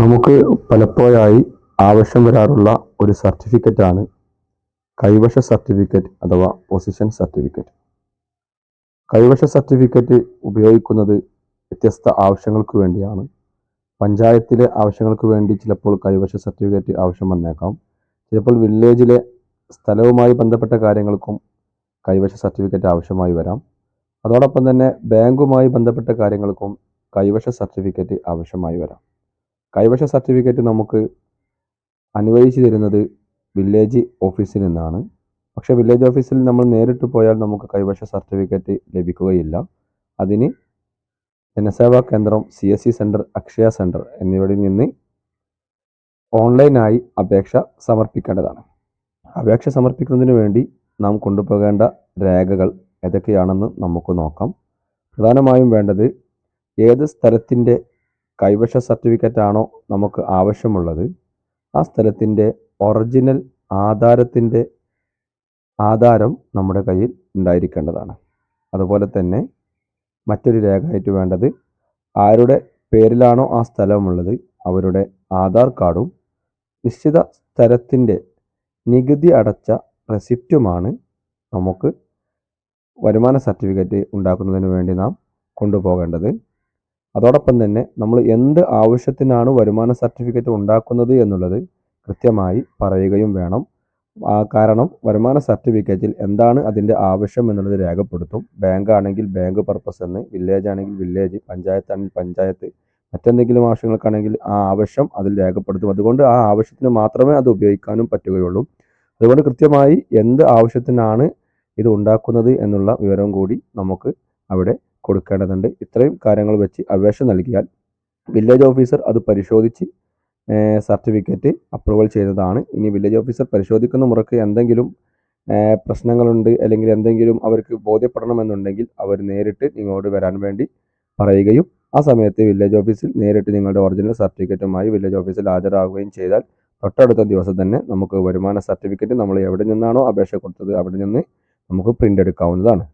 നമുക്ക് പലപ്പോഴായി ആവശ്യം വരാറുള്ള ഒരു സർട്ടിഫിക്കറ്റാണ് കൈവശ സർട്ടിഫിക്കറ്റ് അഥവാ പൊസിഷൻ സർട്ടിഫിക്കറ്റ് കൈവശ സർട്ടിഫിക്കറ്റ് ഉപയോഗിക്കുന്നത് വ്യത്യസ്ത ആവശ്യങ്ങൾക്ക് വേണ്ടിയാണ്. പഞ്ചായത്തിലെ ആവശ്യങ്ങൾക്ക് വേണ്ടി ചിലപ്പോൾ കൈവശ സർട്ടിഫിക്കറ്റ് ആവശ്യം വന്നേക്കാം. ചിലപ്പോൾ വില്ലേജിലെ സ്ഥലവുമായി ബന്ധപ്പെട്ട കാര്യങ്ങൾക്കും കൈവശ സർട്ടിഫിക്കറ്റ് ആവശ്യമായി വരാം. അതോടൊപ്പം തന്നെ ബാങ്കുമായി ബന്ധപ്പെട്ട കാര്യങ്ങൾക്കും കൈവശ സർട്ടിഫിക്കറ്റ് ആവശ്യമായി വരാം. കൈവശ സർട്ടിഫിക്കറ്റ് നമുക്ക് അനുവദിച്ചു തരുന്നത് വില്ലേജ് ഓഫീസിൽ നിന്നാണ്. പക്ഷെ വില്ലേജ് ഓഫീസിൽ നമ്മൾ നേരിട്ട് പോയാൽ നമുക്ക് കൈവശ സർട്ടിഫിക്കറ്റ് ലഭിക്കുകയില്ല. അതിന് Janaseva Kendram C S C centre Akshaya centre എന്നിവയിൽ നിന്ന് ഓൺലൈനായി അപേക്ഷ സമർപ്പിക്കേണ്ടതാണ്. അപേക്ഷ സമർപ്പിക്കുന്നതിന് വേണ്ടി നാം കൊണ്ടുപോകേണ്ട രേഖകൾ ഏതൊക്കെയാണെന്ന് നമുക്ക് നോക്കാം. പ്രധാനമായും വേണ്ടത് ഏത് സ്ഥലത്തിന്റെ കൈവശ സർട്ടിഫിക്കറ്റ് ആണോ നമുക്ക് ആവശ്യമുള്ളത്? ആ സ്ഥലത്തിന്റെ ഒറിജിനൽ ആധാരത്തിന്റെ ആധാരം നമ്മുടെ കയ്യിൽ ഉണ്ടായിരിക്കേണ്ടതാണ്. അതുപോലെ തന്നെ മറ്റൊരു രേഖയായിട്ട് വേണ്ടത് ആരുടെ പേരിലാണോ ആ സ്ഥലമുള്ളത് അവരുടെ ആധാർ കാർഡും നിശ്ചിത സ്ഥലത്തിന്റെ നികുതി അടച്ച റെസിപ്റ്റുമാണ് നമുക്ക് വരുമാന സർട്ടിഫിക്കറ്റ് ഉണ്ടാക്കുന്നതിന് വേണ്ടി നാം കൊണ്ടുപോകേണ്ടത്. അതോടൊപ്പം തന്നെ നമ്മൾ എന്ത് ആവശ്യത്തിനാണ് വരുമാന സർട്ടിഫിക്കറ്റ് ഉണ്ടാക്കുന്നത് എന്നുള്ളത് കൃത്യമായി പറയുകയും വേണം. കാരണം വരുമാന സർട്ടിഫിക്കറ്റിൽ എന്താണ് അതിന്റെ ആവശ്യം എന്നുള്ളത് രേഖപ്പെടുത്തും. ബാങ്ക് ആണെങ്കിൽ ബാങ്ക് പർപ്പസ് എന്ന് വില്ലേജ് ആണെങ്കിൽ വില്ലേജ് പഞ്ചായത്ത് ആണെങ്കിൽ പഞ്ചായത്ത് മറ്റെന്തെങ്കിലും ആവശ്യങ്ങൾക്കാണെങ്കിൽ ആ ആവശ്യം അതിൽ രേഖപ്പെടുത്തും. അതുകൊണ്ട് ആ ആവശ്യത്തിന് മാത്രമേ അത് ഉപയോഗിക്കാനും പറ്റുകയുള്ളൂ. അതുകൊണ്ട് കൃത്യമായി എന്ത് ആവശ്യത്തിനാണ് ഇത് ഉണ്ടാക്കുന്നത് എന്നുള്ള വിവരം കൂടി നമുക്ക് അവിടെ കൊടുക്കേണ്ടതുണ്ട്. ഇത്രയും കാര്യങ്ങൾ വെച്ച് അപേക്ഷ നൽകിയാൽ വില്ലേജ് ഓഫീസർ അത് പരിശോധിച്ച് സർട്ടിഫിക്കറ്റ് അപ്രൂവൽ ചെയ്തതാണ്. ഇനി വില്ലേജ് ഓഫീസർ പരിശോധിക്കുന്ന മുറക്ക് എന്തെങ്കിലും പ്രശ്നങ്ങളുണ്ട് അല്ലെങ്കിൽ എന്തെങ്കിലും അവർക്ക് ബോധ്യപ്പെടണമെന്നുണ്ടെങ്കിൽ അവർ നേരിട്ട് നിങ്ങളോട് വരാൻ വേണ്ടി പറയുകയും ആ സമയത്ത് വില്ലേജ് ഓഫീസിൽ നേരിട്ട് നിങ്ങളുടെ ഒറിജിനൽ സർട്ടിഫിക്കറ്റുമായി വില്ലേജ് ഓഫീസിൽ ഹാജരാകുകയും ചെയ്താൽ തൊട്ടടുത്ത ദിവസം തന്നെ നമുക്ക് വരുമാന സർട്ടിഫിക്കറ്റ് നമ്മൾ എവിടെ നിന്നാണോ അപേക്ഷ കൊടുത്തത് അവിടെ നിന്ന് നമുക്ക് പ്രിന്റ് എടുക്കാവുന്നതാണ്.